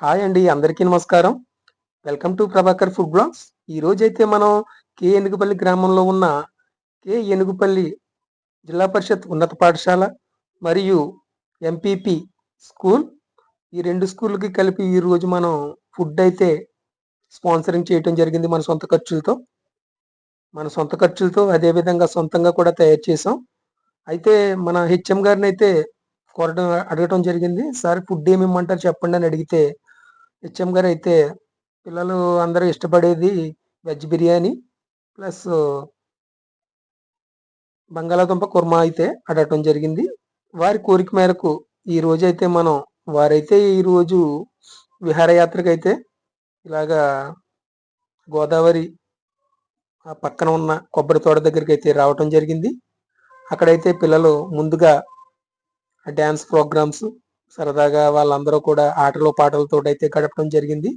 Hi అండి అందరికీ నమస్కారం. Welcome to Prabhakar food blogs. ఈ అయితే మనం కే ఏనుగుపల్లి గ్రామంలో ఉన్న కే ఏనుగుపల్లి జిల్లా పరిషత్ ఉన్నత పాఠశాల మరియు ఎంపీపీ స్కూల్. ఈ రెండు స్కూల్కి కలిపి ఈరోజు మనం ఫుడ్ అయితే స్పాన్సరింగ్ చేయటం జరిగింది మన సొంత ఖర్చులతో. మన సొంత ఖర్చులతో అదేవిధంగా సొంతంగా కూడా తయారు చేసాం అయితే మన హెచ్ఎం గారిని అయితే కోరడం అడగటం జరిగింది సార్ ఫుడ్ ఏమి ఇమ్మంటారు చెప్పండి అని అడిగితే హెచ్ఎం గారు అయితే పిల్లలు అందరూ ఇష్టపడేది వెజ్ బిర్యానీ ప్లస్ బంగాళాదుంప కుర్మా అయితే అడగటం జరిగింది. వారి కోరిక మేరకు ఈ రోజైతే అయితే మనం వారైతే ఈరోజు విహారయాత్రకు అయితే ఇలాగా గోదావరి ఆ పక్కన ఉన్న కొబ్బరి తోట దగ్గరికి అయితే రావటం జరిగింది. అక్కడైతే పిల్లలు ముందుగా డ్యాన్స్ ప్రోగ్రామ్స్ సరదాగా వాళ్ళందరూ కూడా ఆటలు పాటలతో అయితే గడపడం జరిగింది.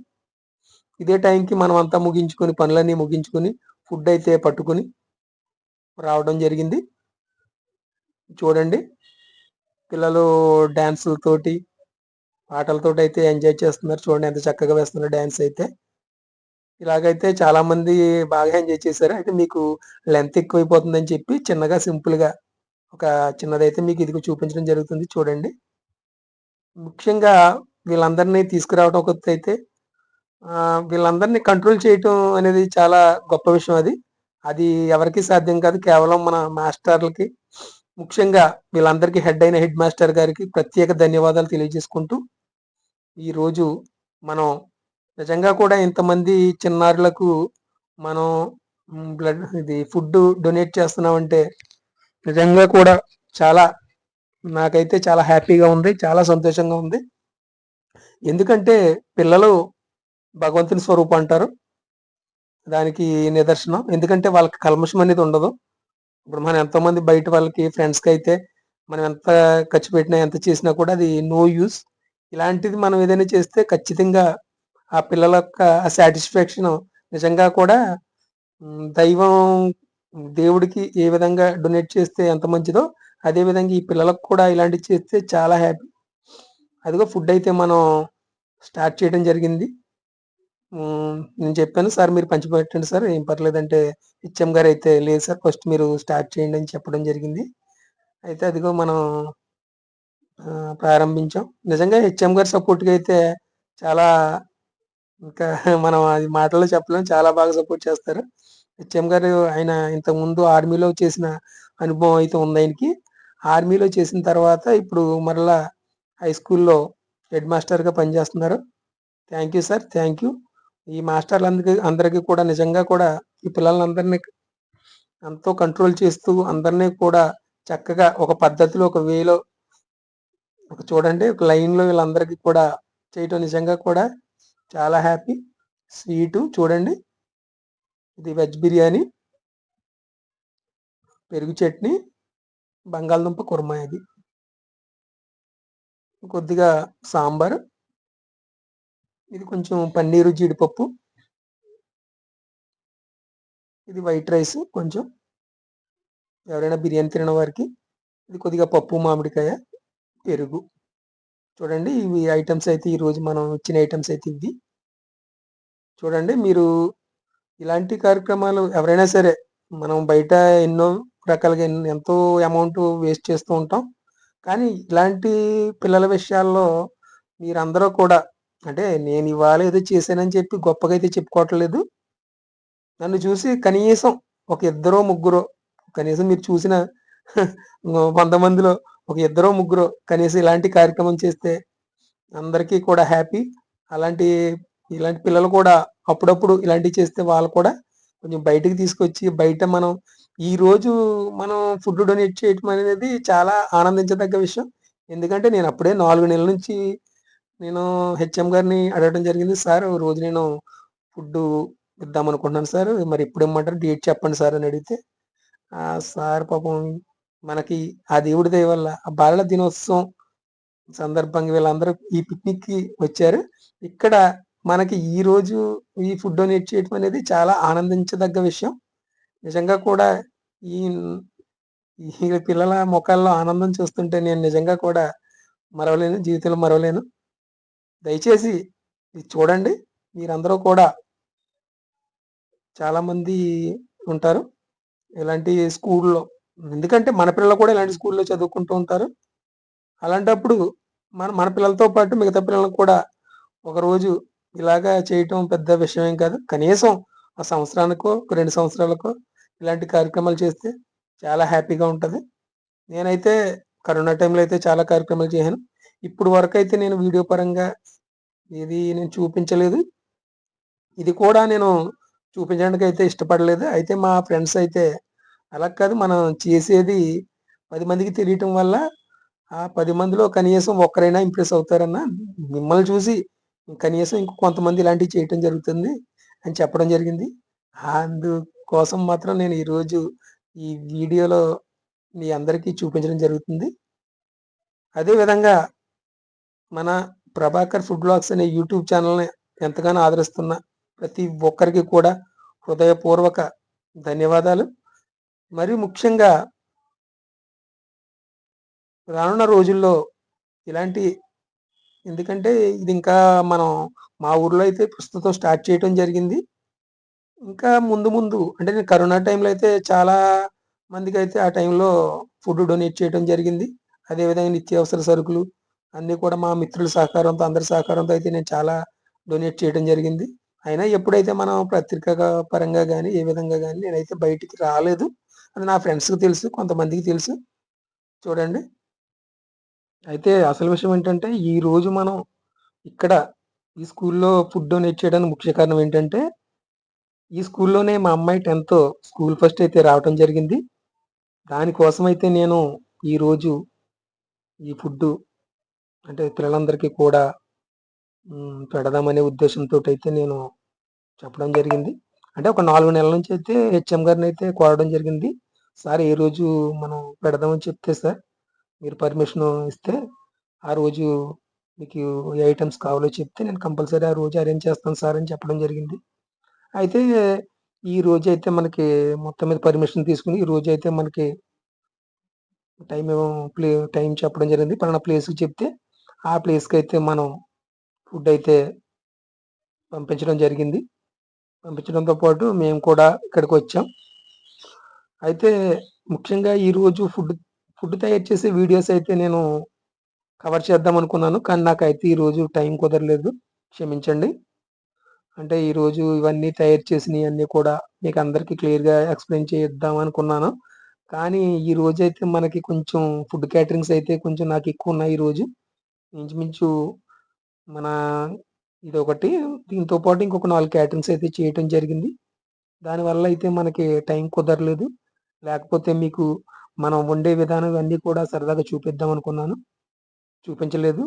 ఇదే టైంకి మనం అంతా ముగించుకొని పనులన్నీ ముగించుకొని ఫుడ్ అయితే పట్టుకొని రావడం జరిగింది. చూడండి పిల్లలు డ్యాన్సులతోటి పాటలతో అయితే ఎంజాయ్ చేస్తున్నారు. చూడండి ఎంత చక్కగా వేస్తున్నారు డ్యాన్స్ అయితే. ఇలాగైతే చాలా మంది బాగా ఎంజాయ్ చేశారు. అయితే మీకు లెంత్ ఎక్కువైపోతుందని చెప్పి చిన్నగా సింపుల్గా ఒక చిన్నదైతే మీకు ఇది చూపించడం జరుగుతుంది. చూడండి. ముఖ్యంగా వీళ్ళందరినీ తీసుకురావడం ఒక అయితే వీళ్ళందరినీ కంట్రోల్ చేయటం అనేది చాలా గొప్ప విషయం అది. అది ఎవరికి సాధ్యం కాదు. కేవలం మన మాస్టర్లకి ముఖ్యంగా వీళ్ళందరికీ హెడ్ అయిన హెడ్ మాస్టర్ గారికి ప్రత్యేక ధన్యవాదాలు తెలియజేసుకుంటూ ఈరోజు మనం నిజంగా కూడా ఇంతమంది చిన్నారులకు మనం బ్లడ్ ఇది ఫుడ్ డొనేట్ చేస్తున్నామంటే నిజంగా కూడా చాలా నాకైతే చాలా హ్యాపీగా ఉంది చాలా సంతోషంగా ఉంది. ఎందుకంటే పిల్లలు భగవంతుని స్వరూపం అంటారు. దానికి నిదర్శనం. ఎందుకంటే వాళ్ళకి కల్మషం అనేది ఉండదు. ఇప్పుడు మనం ఎంతో మంది బయట వాళ్ళకి ఫ్రెండ్స్కి అయితే మనం ఎంత ఖర్చు పెట్టినా ఎంత చేసినా కూడా అది నో యూస్ ఇలాంటిది మనం ఏదైనా చేస్తే ఖచ్చితంగా ఆ పిల్లల యొక్క ఆ సాటిస్ఫాక్షన్ నిజంగా కూడా దైవం దేవుడికి ఏ విధంగా డొనేట్ చేస్తే ఎంత మంచిదో అదే విధంగా ఈ పిల్లలకు కూడా ఇలాంటివి చేస్తే చాలా హ్యాపీ. అదిగో ఫుడ్ అయితే మనం స్టార్ట్ చేయడం జరిగింది. నేను చెప్పాను సార్ మీరు పంచిపెట్టండి సార్ ఏం పర్లేదంటే హెచ్ఎం గారు అయితే లేదు సార్ ఫస్ట్ మీరు స్టార్ట్ చేయండి అని చెప్పడం జరిగింది. అయితే అదిగో మనం ప్రారంభించాం. నిజంగా హెచ్ఎం గారి సపోర్ట్గా అయితే చాలా ఇంకా మనం అది మాటల్లో చెప్పలేం చాలా బాగా సపోర్ట్ చేస్తారు. హెచ్ఎం గారు ఆయన ఇంతకుముందు ఆర్మీలో చేసిన అనుభవం అయితే ఉంది ఆయనకి. ఆర్మీలో చేసిన తర్వాత ఇప్పుడు మరలా హై స్కూల్లో హెడ్ మాస్టర్గా పనిచేస్తున్నారు. Thank you sir thank you ఈ మాస్టర్లందరికీ అందరికీ కూడా నిజంగా కూడా ఈ పిల్లలందరినీ ఎంతో కంట్రోల్ చేస్తూ అందరినీ కూడా చక్కగా ఒక పద్ధతిలో ఒక వేలో ఒక చూడండి ఒక లైన్లో వీళ్ళందరికీ కూడా చేయటం నిజంగా కూడా చాలా హ్యాపీ స్వీటు చూడండి. ఇది వెజ్ బిర్యానీ. పెరుగు చట్నీ. బంగాళదుంప కుర్మా ఇది. కొద్దిగా సాంబార్. ఇది కొంచెం పన్నీరు జీడిపప్పు. ఇది వైట్ రైస్ కొంచెం. ఎవరైనా బిర్యానీ తినడం వారికి ఇది కొద్దిగా పప్పు మామిడికాయ పెరుగు. చూడండి ఇవి ఐటమ్స్ అయితే ఈరోజు మనం ఇచ్చిన ఐటమ్స్ అయితే ఇవి. చూడండి మీరు ఇలాంటి కార్యక్రమాలు ఎవరైనా సరే మనం బయట ఎన్నో రకాలుగా ఎంతో అమౌంట్ వేస్ట్ చేస్తూ ఉంటాం. కానీ ఇలాంటి పిల్లల విషయాల్లో మీరందరూ కూడా అంటే నేను ఇవాళ ఏదో చేశానని చెప్పి గొప్పగా అయితే చెప్పుకోవట్లేదు. నన్ను చూసి కనీసం ఒక ఇద్దరో ముగ్గురో కనీసం మీరు చూసిన వంద మందిలో ఒక ఇద్దరో ముగ్గురో కనీసం ఇలాంటి కార్యక్రమం చేస్తే అందరికీ కూడా హ్యాపీ. అలాంటి ఇలాంటి పిల్లలు కూడా అప్పుడప్పుడు ఇలాంటివి చేస్తే వాళ్ళు కూడా కొంచెం బయటకు తీసుకొచ్చి బయట మనం ఈ రోజు మనం ఫుడ్ డొనేట్ చేయటం అనేది చాలా ఆనందించదగ్గ విషయం. ఎందుకంటే నేను అప్పుడే నాలుగు నెలల నుంచి నేను హెచ్ఎం గారిని అడగడం జరిగింది. సార్ రోజు నేను ఫుడ్ ఇద్దాం అనుకుంటున్నాను సార్. మరి ఎప్పుడు ఇమ్మంటారు? డేట్ చెప్పండి సార్ అని అడిగితే సార్ పాపం మనకి ఆ దేవుడి దయ వల్ల ఆ బాలల దినోత్సవం సందర్భంగా వీళ్ళందరూ ఈ పిక్నిక్కి వచ్చారు. ఇక్కడ మనకి ఈ రోజు ఈ ఫుడ్ డొనేట్ చేయటం అనేది చాలా ఆనందించదగ్గ విషయం. నిజంగా కూడా ఈ ఈ పిల్లల ముఖాల్లో ఆనందం చూస్తుంటే నేను నిజంగా కూడా మరవలేను జీవితంలో మరవలేను. దయచేసి ఇది చూడండి. మీరందరూ కూడా చాలామంది ఉంటారు. ఇలాంటి స్కూల్లో ఎందుకంటే మన పిల్లలు కూడా ఇలాంటి స్కూల్లో చదువుకుంటూ ఉంటారు. అలాంటప్పుడు మన మన పిల్లలతో పాటు మిగతా పిల్లలకు కూడా ఒకరోజు ఇలాగా చేయటం పెద్ద విషయం ఏం కాదు. కనీసం ఆ సంవత్సరానికో రెండు సంవత్సరాలకో ఇలాంటి కార్యక్రమాలు చేస్తే చాలా హ్యాపీగా ఉంటుంది. నేనైతే కరోనా టైంలో అయితే చాలా కార్యక్రమాలు చేశాను. ఇప్పుడు వరకు అయితే నేను వీడియో పరంగా ఇది నేను చూపించలేదు. ఇది కూడా నేను చూపించడానికి అయితే ఇష్టపడలేదు. అయితే మా ఫ్రెండ్స్ అయితే అలా కాదు మనం చేసేది పది మందికి తెలియటం వల్ల ఆ పది మందిలో కనీసం ఒక్కరైనా ఇంప్రెస్ అవుతారన్న మిమ్మల్ని చూసి కనీసం ఇంకో కొంతమంది ఇలాంటివి చేయటం జరుగుతుంది అని చెప్పడం జరిగింది. అందుకోసం మాత్రం నేను ఈరోజు ఈ వీడియోలో మీ అందరికీ చూపించడం జరుగుతుంది. అదేవిధంగా మన ప్రభాకర్ ఫుడ్ బ్లాగ్స్ అనే యూట్యూబ్ ఛానల్ని ఎంతగానో ఆదరిస్తున్న ప్రతి ఒక్కరికి కూడా హృదయపూర్వక ధన్యవాదాలు. మరి ముఖ్యంగా రానున్న రోజుల్లో ఇలాంటి ఎందుకంటే ఇది ఇంకా మనం మా ఊర్లో అయితే ప్రస్తుతం స్టార్ట్ చేయడం జరిగింది. ఇంకా ముందు ముందు అంటే నేను కరోనా టైంలో అయితే చాలా మందికి అయితే ఆ టైంలో ఫుడ్ డొనేట్ చేయడం జరిగింది. అదేవిధంగా నిత్యావసర సరుకులు అన్నీ కూడా మా మిత్రుల సహకారంతో అందరి సహకారంతో అయితే నేను చాలా డొనేట్ చేయడం జరిగింది. అయినా ఎప్పుడైతే మనం పత్రిక పరంగా కానీ ఏ విధంగా కానీ నేనైతే బయటికి రాలేదు అది నా ఫ్రెండ్స్కి తెలుసు కొంతమందికి తెలుసు. చూడండి. అయితే అసలు విషయం ఏంటంటే ఈ రోజు మనం ఇక్కడ ఈ స్కూల్లో ఫుడ్ డొనేట్ చేయడానికి ముఖ్య కారణం ఏంటంటే ఈ స్కూల్లోనే మా అమ్మాయి టెన్త్ స్కూల్ ఫస్ట్ అయితే రావటం జరిగింది. దానికోసం అయితే నేను ఈరోజు ఈ ఫుడ్ అంటే పిల్లలందరికీ కూడా పెడదామనే ఉద్దేశంతో అయితే నేను చెప్పడం జరిగింది. అంటే ఒక నాలుగు నెలల నుంచి అయితే హెచ్ఎం గారిని అయితే కోరడం జరిగింది. సార్ ఏ రోజు మనం పెడదామని చెప్తే సార్? మీరు పర్మిషన్ ఇస్తే ఆ రోజు మీకు ఏ ఐటమ్స్ కావాలో చెప్తే నేను కంపల్సరీ ఆ రోజు అరేంజ్ చేస్తాను సార్ అని చెప్పడం జరిగింది. అయితే ఈ రోజు అయితే మనకి మొత్తం మీద పర్మిషన్ తీసుకుని ఈ రోజు అయితే మనకి టైం ప్లే టైం చెప్పడం జరిగింది. పలానా ప్లేస్కి చెప్తే ఆ ప్లేస్కి అయితే మనం ఫుడ్ అయితే పంపించడం జరిగింది. పంపించడంతో పాటు మేము కూడా ఇక్కడికి వచ్చాం. అయితే ముఖ్యంగా ఈరోజు ఫుడ్ ఫుడ్ తయారు చేసే వీడియోస్ అయితే నేను కవర్ చేద్దాం అనుకున్నాను. కానీ నాకైతే ఈరోజు టైం కుదరలేదు. క్షమించండి. అంటే ఈరోజు ఇవన్నీ తయారు చేసినవి అన్నీ కూడా మీకు అందరికీ క్లియర్గా ఎక్స్ప్లెయిన్ చేద్దాం అనుకున్నాను. కానీ ఈ రోజు అయితే మనకి కొంచెం ఫుడ్ క్యాటరింగ్స్ అయితే కొంచెం నాకు ఎక్కువ ఉన్నాయి ఈరోజు ఇంచుమించు మన ఇది ఒకటి దీంతో పాటు ఇంకొక నాలుగు క్యాటరింగ్స్ అయితే చేయటం జరిగింది. దానివల్ల అయితే మనకి టైం కుదరలేదు. లేకపోతే మీకు మనం వండే విధానం ఇవన్నీ కూడా సరదాగా చూపిద్దాం అనుకున్నాను. చూపించలేదు.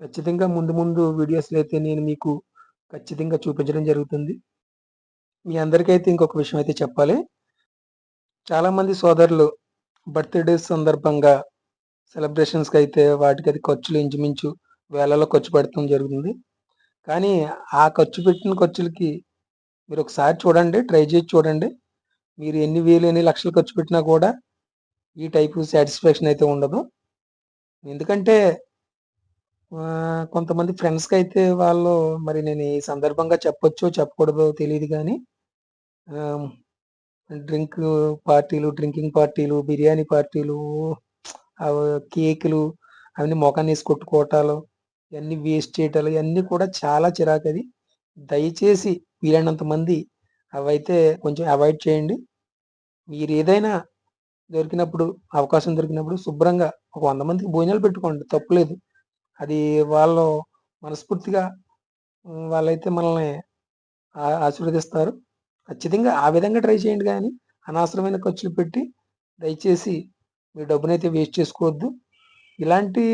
ఖచ్చితంగా ముందు ముందు వీడియోస్లో అయితే నేను మీకు ఖచ్చితంగా చూపించడం జరుగుతుంది. మీ అందరికైతే ఇంకొక విషయం అయితే చెప్పాలి. చాలామంది సోదరులు బర్త్డేస్ సందర్భంగా సెలబ్రేషన్స్కి అయితే వాటికి అది ఖర్చులు ఇంచుమించు వేలలో ఖర్చు పెడతాం జరుగుతుంది. కానీ ఆ ఖర్చు పెట్టిన ఖర్చులకి మీరు ఒకసారి చూడండి ట్రై చేసి చూడండి. మీరు ఎన్ని వేలు ఎన్ని లక్షలు ఖర్చు పెట్టినా కూడా ఈ టైపు సాటిస్ఫాక్షన్ అయితే ఉండదు. ఎందుకంటే కొంతమంది ఫ్రెండ్స్కి అయితే వాళ్ళు మరి నేను ఈ సందర్భంగా చెప్పొచ్చో చెప్పకూడదో తెలియదు కానీ డ్రింక్ పార్టీలు డ్రింకింగ్ పార్టీలు బిర్యానీ పార్టీలు కేకులు అవన్నీ మొఖాన్ని వేసి కొట్టుకోవటాలు ఇవన్నీ వేస్ట్ చేయటాలు ఇవన్నీ కూడా చాలా చిరాకు అది. దయచేసి వీలైనంత మంది అవైతే కొంచెం అవాయిడ్ చేయండి. మీరు ఏదైనా దొరికినప్పుడు అవకాశం దొరికినప్పుడు శుభ్రంగా ఒక వంద మందికి భోజనాలు పెట్టుకోండి. తప్పులేదు. అది వాళ్ళు మనస్ఫూర్తిగా వాళ్ళైతే మనల్ని ఆశీర్వదిస్తారు. ఖచ్చితంగా ఆ విధంగా ట్రై చేయండి కానీ అనవసరమైన ఖర్చులు పెట్టి దయచేసి మీ డబ్బునైతే వేస్ట్ చేసుకోవద్దు. ఇలాంటి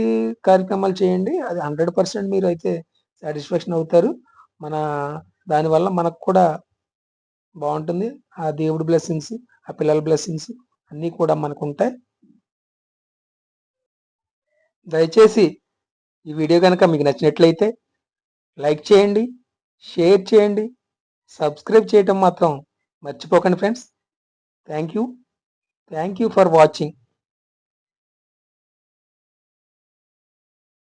కార్యక్రమాలు చేయండి. అది హండ్రెడ్ పర్సెంట్ మీరు అయితే సాటిస్ఫాక్షన్ అవుతారు. మన దానివల్ల మనకు కూడా బాగుంటుంది. ఆ దేవుడి బ్లెస్సింగ్స్ ఆ పిల్లల బ్లెస్సింగ్స్ అన్నీ కూడా మనకు ఉంటాయి దయచేసి ఈ వీడియో కనుక మీకు నచ్చినట్లయితే లైక్ చేయండి షేర్ చేయండి సబ్స్క్రైబ్ చేయటం మాత్రం మర్చిపోకండి friends. Thank you. Thank you for watching.